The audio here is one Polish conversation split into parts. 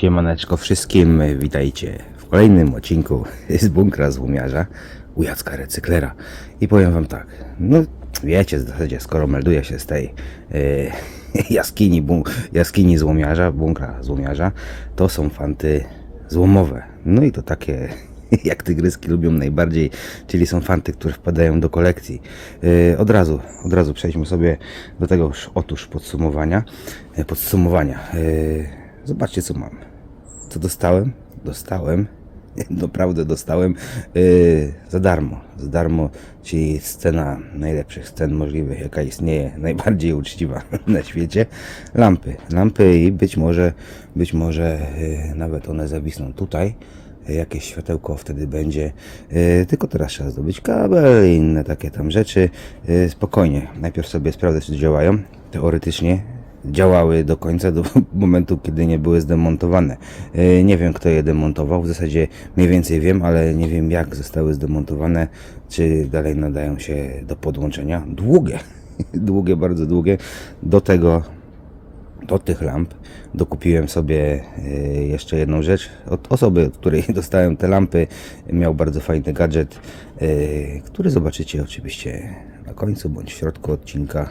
Siemaneczko wszystkim, witajcie w kolejnym odcinku z bunkra złomiarza u Jacka Recyklera. I powiem wam tak, no wiecie w zasadzie, skoro melduję się z tej e, jaskini, bun, jaskini złomiarza, bunkra złomiarza, to są fanty złomowe. No i to takie jak tygryski lubią najbardziej, czyli są fanty, które wpadają do kolekcji. E, od razu, od razu przejdźmy sobie do tego już, otóż podsumowania. E, podsumowania. Zobaczcie co mam. Co dostałem? Dostałem. Naprawdę dostałem yy, za darmo. Za darmo, czyli scena najlepszych scen możliwych, jaka istnieje, najbardziej uczciwa na świecie. Lampy. Lampy i być może, być może yy, nawet one zawisną tutaj. Jakieś światełko wtedy będzie. Yy, tylko teraz trzeba zdobyć kabel i inne takie tam rzeczy. Yy, spokojnie. Najpierw sobie sprawdzę, czy działają. Teoretycznie działały do końca, do momentu, kiedy nie były zdemontowane. E, Nie wiem, kto je demontował, w zasadzie mniej więcej wiem, ale nie wiem, jak zostały zdemontowane, czy dalej nadają się do podłączenia. Długie, długie, bardzo długie. Do tego, do tych lamp dokupiłem sobie e, jeszcze jedną rzecz. Od osoby, od której dostałem te lampy, miał bardzo fajny gadżet, e, który zobaczycie oczywiście na końcu bądź w środku odcinka.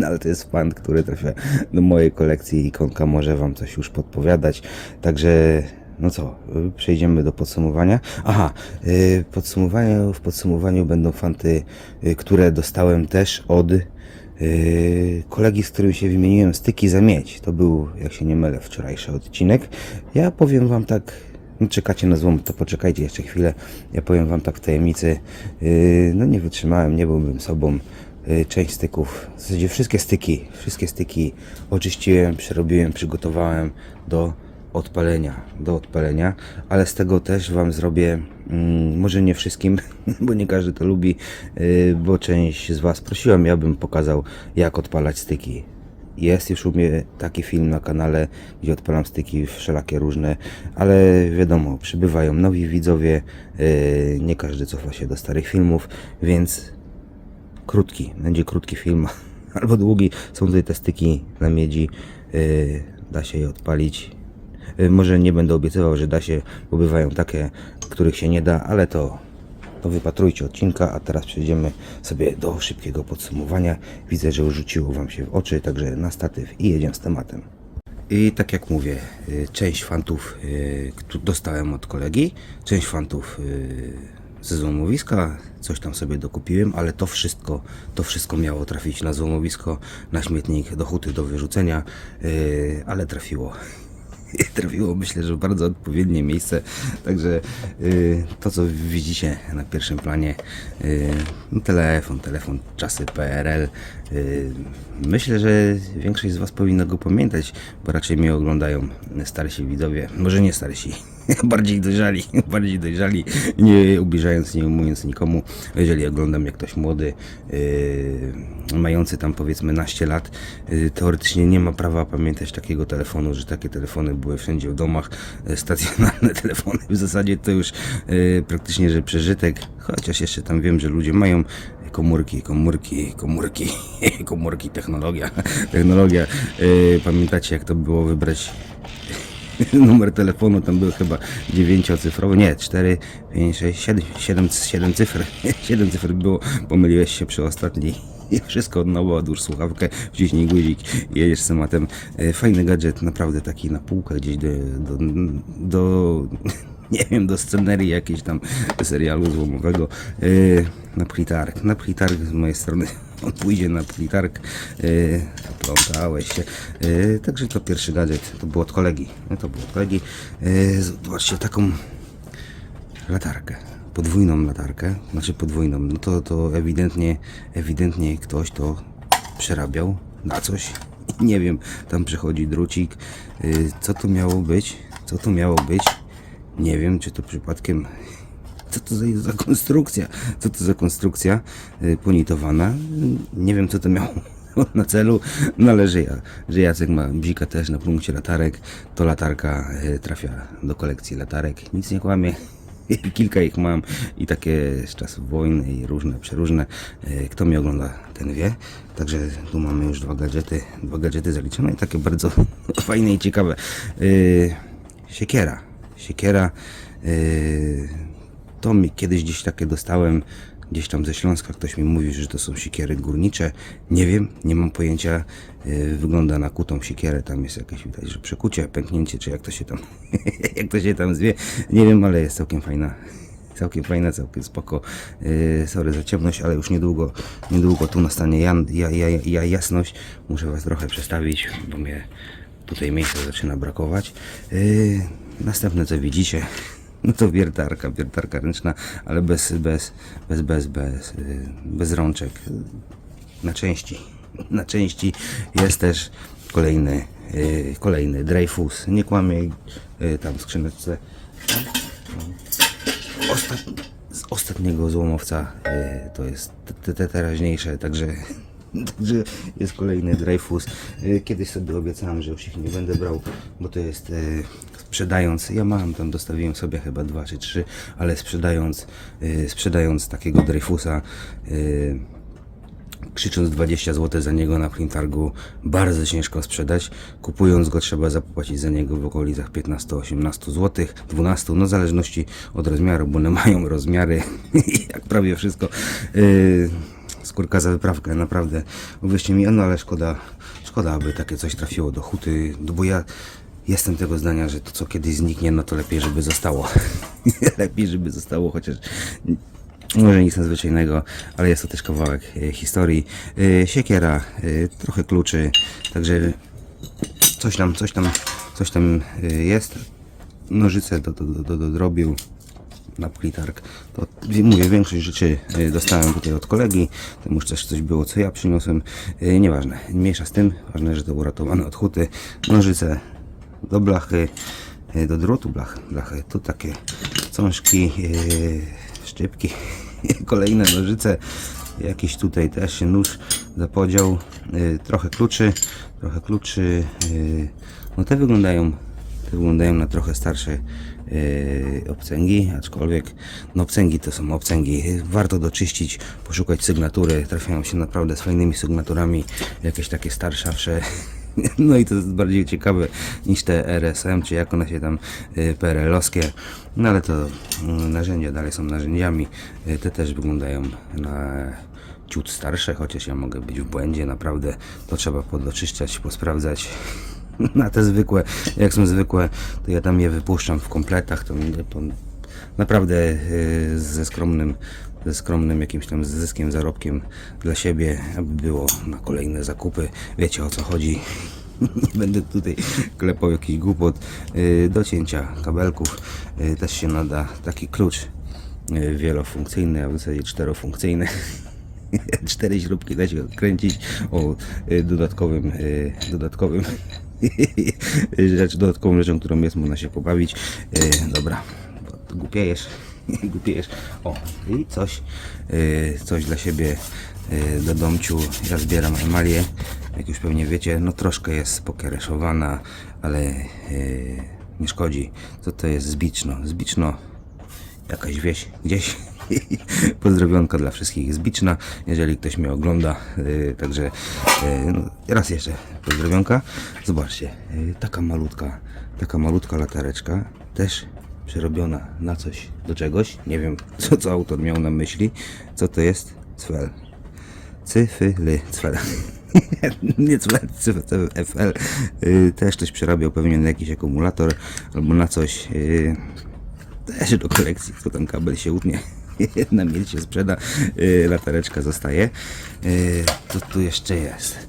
No ale to jest fan, który trafia do mojej kolekcji ikonka może Wam coś już podpowiadać. Także no co, przejdziemy do podsumowania. Aha, y, podsumowaniu, w podsumowaniu będą fanty, y, które dostałem też od y, kolegi, z którym się wymieniłem styki za miedź. To był, jak się nie mylę, wczorajszy odcinek. Ja powiem Wam tak, no czekacie na złom, to poczekajcie jeszcze chwilę. Ja powiem Wam tak w tajemnicy, no nie wytrzymałem, nie byłbym sobą część styków, w zasadzie wszystkie styki, wszystkie styki oczyściłem, przerobiłem, przygotowałem do odpalenia, do odpalenia, ale z tego też Wam zrobię, mm, może nie wszystkim, bo nie każdy to lubi, y, bo część z Was prosiła mnie, abym pokazał jak odpalać styki. Jest już u mnie taki film na kanale, gdzie odpalam styki wszelakie różne, ale wiadomo, przybywają nowi widzowie, y, nie każdy cofa się do starych filmów, więc krótki, będzie krótki film albo długi. Są tutaj te styki na miedzi, yy, da się je odpalić. Yy, może nie będę obiecywał, że da się, bo bywają takie, których się nie da, ale to, to wypatrujcie odcinka, a teraz przejdziemy sobie do szybkiego podsumowania. Widzę, że rzuciło Wam się w oczy, także na statyw i jedziemy z tematem. I tak jak mówię, y, część fantów y, dostałem od kolegi, część fantów y, ze złomowiska, coś tam sobie dokupiłem, ale to wszystko, to wszystko miało trafić na złomowisko, na śmietnik, do huty, do wyrzucenia, y, ale trafiło. Trafiło myślę, że w bardzo odpowiednie miejsce. Także y, to, co widzicie na pierwszym planie, y, no telefon, telefon czasy PRL. Y, myślę, że większość z Was powinno go pamiętać, bo raczej mnie oglądają starsi widzowie. Może nie starsi, bardziej dojrzali, bardziej dojrzali, nie ubliżając, nie mówiąc nikomu. Jeżeli oglądam jak ktoś młody, yy, mający tam powiedzmy naście lat, yy, teoretycznie nie ma prawa pamiętać takiego telefonu, że takie telefony były wszędzie w domach, yy, stacjonarne telefony. W zasadzie to już yy, praktycznie, że przeżytek, chociaż jeszcze tam wiem, że ludzie mają komórki, komórki, komórki, komórki, technologia, technologia. Yy, pamiętacie jak to było wybrać numer telefonu tam był chyba dziewięciocyfrowy, nie, 4, 5, 6, 7, 7, 7 cyfr, 7 cyfr było, pomyliłeś się przy ostatniej. I wszystko od nowa, odłóż słuchawkę, wciśnij guzik jedziesz tematem. E, Fajny gadżet, naprawdę taki na półkę gdzieś do, do, do nie wiem, do scenerii jakiejś tam serialu złomowego. E, Na plitarg, na plitarg z mojej strony on pójdzie na plitarg, yy, plątałeś się. Yy, także to pierwszy gadżet, to było od kolegi. No to było od kolegi. Yy, zobaczcie, taką latarkę. Podwójną latarkę, znaczy podwójną. No to, to ewidentnie, ewidentnie ktoś to przerabiał na coś. Nie wiem, tam przychodzi drucik. Yy, co to miało być? Co to miało być? Nie wiem, czy to przypadkiem co to za, za konstrukcja? Co to za konstrukcja y, ponitowana? Nie wiem, co to miało na celu, no ale że, ja, że Jacek ma bzika też na punkcie latarek, to latarka y, trafia do kolekcji latarek. Nic nie kłamie. Kilka ich mam i takie z czasów wojny i różne, przeróżne. Y, Kto mnie ogląda, ten wie. Także tu mamy już dwa gadżety, dwa gadżety zaliczone i takie bardzo fajne i ciekawe. Siekiera. Siekiera. Yy, to mi kiedyś gdzieś takie dostałem, gdzieś tam ze Śląska. Ktoś mi mówi, że to są siekiery górnicze. Nie wiem, nie mam pojęcia. Yy, wygląda na kutą siekierę. Tam jest jakieś widać, że przekucie, pęknięcie, czy jak to się tam, jak to się tam zwie. Nie wiem, ale jest całkiem fajna. Całkiem fajna, całkiem spoko. Yy, sorry za ciemność, ale już niedługo, niedługo tu nastanie jan, ja, ja, ja, jasność. Muszę Was trochę przestawić, bo mnie tutaj miejsca zaczyna brakować. Yy, następne co widzicie, no to wiertarka, wiertarka ręczna, ale bez, bez, bez, bez, bez, yy, bez rączek. Na części, na części jest też kolejny, yy, kolejny Dreyfus. Nie kłamie, yy, tam w skrzyneczce z ostatniego złomowca to jest te, te teraźniejsze, także, także jest kolejny Dreyfus. Kiedyś sobie obiecałem, że już ich nie będę brał, bo to jest sprzedając, ja mam tam, dostawiłem sobie chyba dwa czy trzy, ale sprzedając, e, sprzedając takiego Dreyfusa e, krzycząc 20 zł za niego na printargu, bardzo ciężko sprzedać. Kupując go trzeba zapłacić za niego w okolicach 15-18 zł, 12, no w zależności od rozmiaru, bo one mają rozmiary jak prawie wszystko. Yy, skórka za wyprawkę, naprawdę. Uwierzcie mi, no ale szkoda, szkoda, aby takie coś trafiło do huty, no bo ja jestem tego zdania, że to co kiedyś zniknie, no to lepiej, żeby zostało. lepiej, żeby zostało, chociaż może nic nadzwyczajnego, ale jest to też kawałek e, historii. E, siekiera, e, trochę kluczy, także coś tam, coś tam, coś tam jest. Nożyce do, do, do, do, drobił na plitark. To mówię, większość rzeczy dostałem tutaj od kolegi. Tam już też coś było, co ja przyniosłem. Nieważne, mniejsza z tym. Ważne, że to uratowane od huty. Nożyce do blachy, e, do drutu blach, blachy. Tu takie cążki, e, szczypki, kolejne nożyce. Jakiś tutaj też nóż za podział. E, Trochę kluczy, trochę kluczy. No te wyglądają te wyglądają na trochę starsze obcęgi, aczkolwiek no obcęgi to są obcęgi. Warto doczyścić, poszukać sygnatury. Trafiają się naprawdę z fajnymi sygnaturami, jakieś takie starszawsze. No i to jest bardziej ciekawe niż te RSM, czy jak one się tam yy, PRL-owskie. No ale to yy, narzędzia dalej są narzędziami. Yy, te też wyglądają na ciut starsze, chociaż ja mogę być w błędzie, naprawdę to trzeba podoczyszczać, posprawdzać. Na te zwykłe, jak są zwykłe, to ja tam je wypuszczam w kompletach, to, naprawdę yy, ze skromnym, ze skromnym jakimś tam zyskiem, zarobkiem dla siebie, aby było na kolejne zakupy. Wiecie o co chodzi. Nie będę tutaj klepał jakiś głupot. Yy, do cięcia kabelków yy, też się nada taki klucz yy, wielofunkcyjny, a w zasadzie czterofunkcyjny. Cztery śrubki da się odkręcić o y, dodatkowym, y, dodatkowym rzecz, dodatkową rzeczą, którą jest, można się pobawić. Y, dobra, głupiejesz, głupiejesz. O, i coś, y, coś dla siebie y, do domciu. Ja zbieram emalię, jak już pewnie wiecie, no troszkę jest pokereszowana, ale y, nie szkodzi. Co to jest zbiczno? Zbiczno jakaś wieś gdzieś. Pozdrowionka dla wszystkich z Biczna, jeżeli ktoś mnie ogląda. Yy, także yy, no, raz jeszcze pozdrowionka. Zobaczcie, yy, taka malutka, taka malutka latareczka, też przerobiona na coś, do czegoś. Nie wiem, co, co autor miał na myśli. Co to jest? Cfel. Cyfyly, cfel. Nie cfel, cyfel, FL. Yy, też ktoś przerabiał pewnie na jakiś akumulator albo na coś. Yy, też do kolekcji, kto tam kabel się utnie. Jedna miel się sprzeda, yy, latareczka zostaje. Yy, co tu jeszcze jest?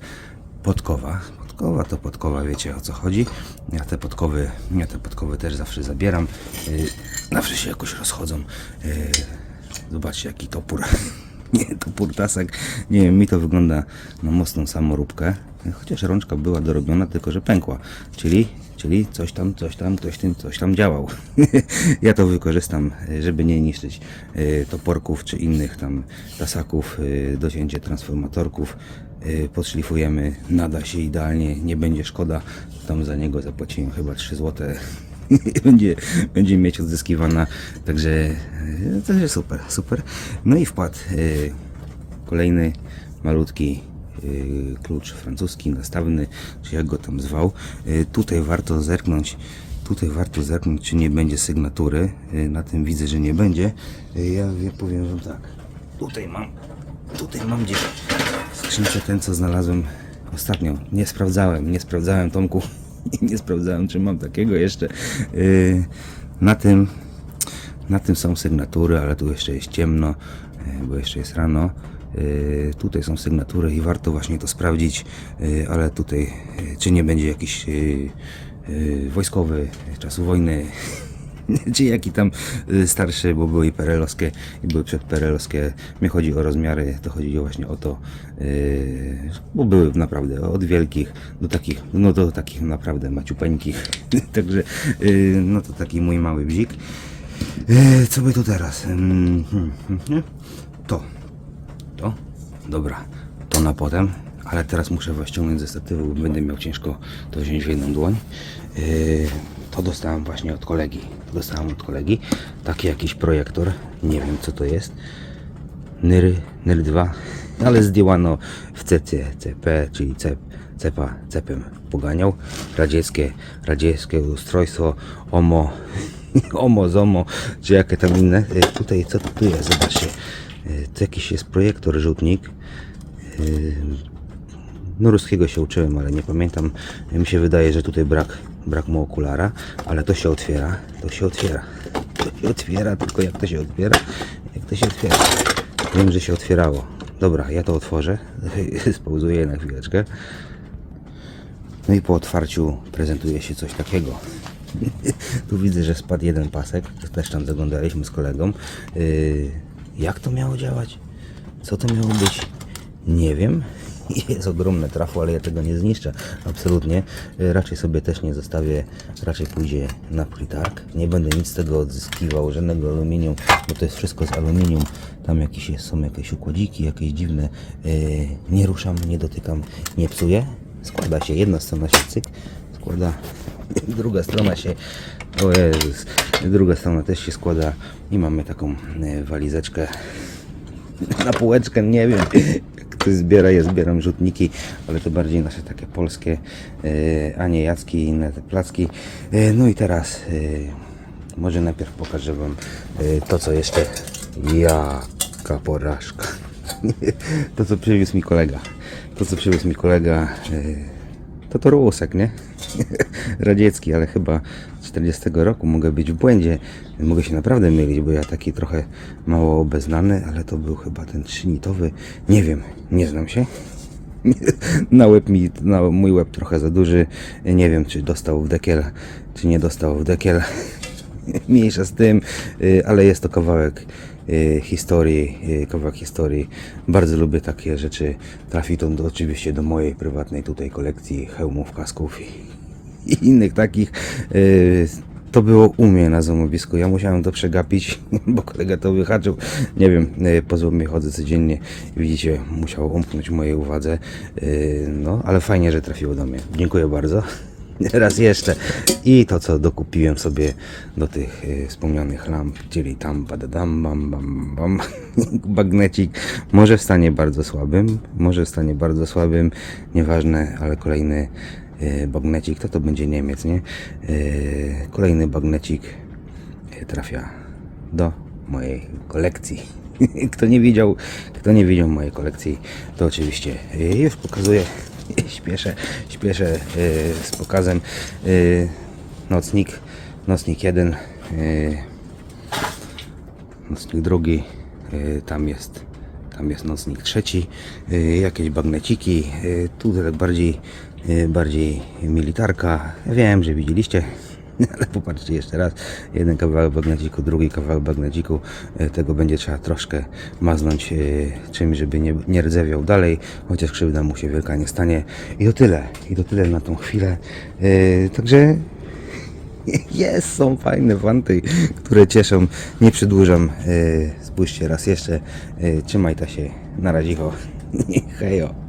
Podkowa. Podkowa to podkowa, wiecie o co chodzi. Ja te podkowy, ja te podkowy też zawsze zabieram. Yy, zawsze się jakoś rozchodzą. Yy, zobaczcie jaki topór. Nie, topór tasek. Nie wiem, mi to wygląda na mocną samoróbkę. Chociaż rączka była dorobiona, tylko że pękła. Czyli, czyli coś tam, coś tam, ktoś tym, coś tam działał. ja to wykorzystam, żeby nie niszczyć y, toporków czy innych tam tasaków, y, docięcie transformatorków. Y, Podszlifujemy, nada się idealnie, nie będzie szkoda. Tam za niego zapłaciłem chyba 3 złote będzie, będzie mieć odzyskiwana. Także yy, to jest super, super. No i wpadł yy, kolejny malutki klucz francuski, nastawny, czy jak go tam zwał. Tutaj warto zerknąć. tutaj warto zerknąć, czy nie będzie sygnatury. Y, Na tym widzę, że nie będzie. Y, Ja wie- powiem wam tak. Tutaj mam, tutaj mam gdzieś skrzynce ten, co znalazłem ostatnio. Nie sprawdzałem, nie sprawdzałem Tomku. Nie sprawdzałem, czy mam takiego jeszcze. Y, Na tym, na tym są sygnatury, ale tu jeszcze jest ciemno, y, bo jeszcze jest rano. Y, Tutaj są sygnatury i warto właśnie to sprawdzić, ale tutaj czy nie będzie jakiś wojskowy czasu wojny, czy jaki tam y, starszy, bo były i perelowskie, i były przedperelowskie. Mnie chodzi o rozmiary, to chodzi właśnie o to, y, bo były naprawdę od wielkich do takich, no do takich naprawdę maciupeńkich. Także y, no to taki mój mały bzik. Co by tu teraz? Mm, hmm, hmm, hmm. To. To? Dobra. To na potem. Ale teraz muszę was ściągnąć ze statywu, bo będę miał ciężko to wziąć w jedną dłoń. E, To dostałem właśnie od kolegi. Dostałem od kolegi. Taki jakiś projektor. Nie wiem co to jest. Nyry, Nyr 2, ale zdjęłano w CC, CP, czyli CEP, CEPA, CEPem poganiał. Radzieckie, radzieckie ustrojstwo, OMO, OMO, ZOMO, czy jakie tam inne. E, Tutaj, co tu jest? Zobaczcie. E, To jakiś jest projektor, rzutnik. No ruskiego się uczyłem, ale nie pamiętam. Mi się wydaje, że tutaj brak, brak mu okulara, ale to się otwiera. To się otwiera. To się otwiera, tylko jak to się otwiera? Jak to się otwiera? Wiem, że się otwierało. Dobra, ja to otworzę. Spauzuję na chwileczkę. No i po otwarciu prezentuje się coś takiego. tu widzę, że spadł jeden pasek. Też tam zaglądaliśmy z kolegą. Yy, jak to miało działać? Co to miało być? Nie wiem. Jest ogromne trafo, ale ja tego nie zniszczę. Absolutnie. Yy, Raczej sobie też nie zostawię. Raczej pójdzie na plitark. Nie będę nic z tego odzyskiwał, żadnego aluminium, bo to jest wszystko z aluminium. Tam jakieś są jakieś układziki, jakieś dziwne. Yy, nie ruszam, nie dotykam, nie psuję. Składa się, jedna strona się cyk, składa, druga strona się, o Jezus, druga strona też się składa i mamy taką e, walizeczkę na półeczkę, nie wiem, ktoś zbiera, ja zbieram rzutniki, ale to bardziej nasze takie polskie, e, a nie jacki i inne te placki. E, No i teraz e, może najpierw pokażę Wam to, co jeszcze, jaka porażka. To, co przywiózł mi kolega. To, co przywiózł mi kolega, to to rusek, nie? Radziecki, ale chyba 40 roku mogę być w błędzie. Mogę się naprawdę mylić, bo ja taki trochę mało obeznany, ale to był chyba ten trzynitowy. Nie wiem, nie znam się. Na łeb mi, na mój łeb trochę za duży. Nie wiem, czy dostał w dekiel, czy nie dostał w dekiel. Mniejsza z tym, y, ale jest to kawałek y, historii, y, kawałek historii. Bardzo lubię takie rzeczy. Trafi to do, oczywiście do mojej prywatnej tutaj kolekcji hełmów, kasków i, innych takich. Y, To było u mnie na zomobisku. Ja musiałem to przegapić, bo kolega to wyhaczył. Nie wiem, y, po złomie chodzę codziennie. Widzicie, musiał umknąć mojej uwadze. Y, No, ale fajnie, że trafiło do mnie. Dziękuję bardzo. Raz jeszcze. I to, co dokupiłem sobie do tych wspomnianych lamp, czyli tam badadam, bam, bam, bam, bagnecik. Może w stanie bardzo słabym, może w stanie bardzo słabym, nieważne, ale kolejny bagnecik, to to będzie Niemiec, nie? Y, kolejny bagnecik y, trafia do mojej kolekcji. Kto nie widział, kto nie widział mojej kolekcji, to oczywiście już pokazuję. Śpieszę, śpieszę z pokazem. Nocnik, nocnik jeden, nocnik drugi, tam jest, tam jest nocnik trzeci, jakieś bagneciki, tu tak bardziej, bardziej militarka. Wiem, że widzieliście, ale popatrzcie jeszcze raz. Jeden kawałek bagneciku, drugi kawałek bagneciku. E, Tego będzie trzeba troszkę maznąć e, czymś, żeby nie, nie rdzewiał dalej, chociaż krzywda mu się wielka nie stanie. I to tyle. I to tyle na tą chwilę. Także jest, są fajne fanty, które cieszą. Nie przedłużam. Spójrzcie raz jeszcze. Trzymaj ta się. Na razie. Hejo.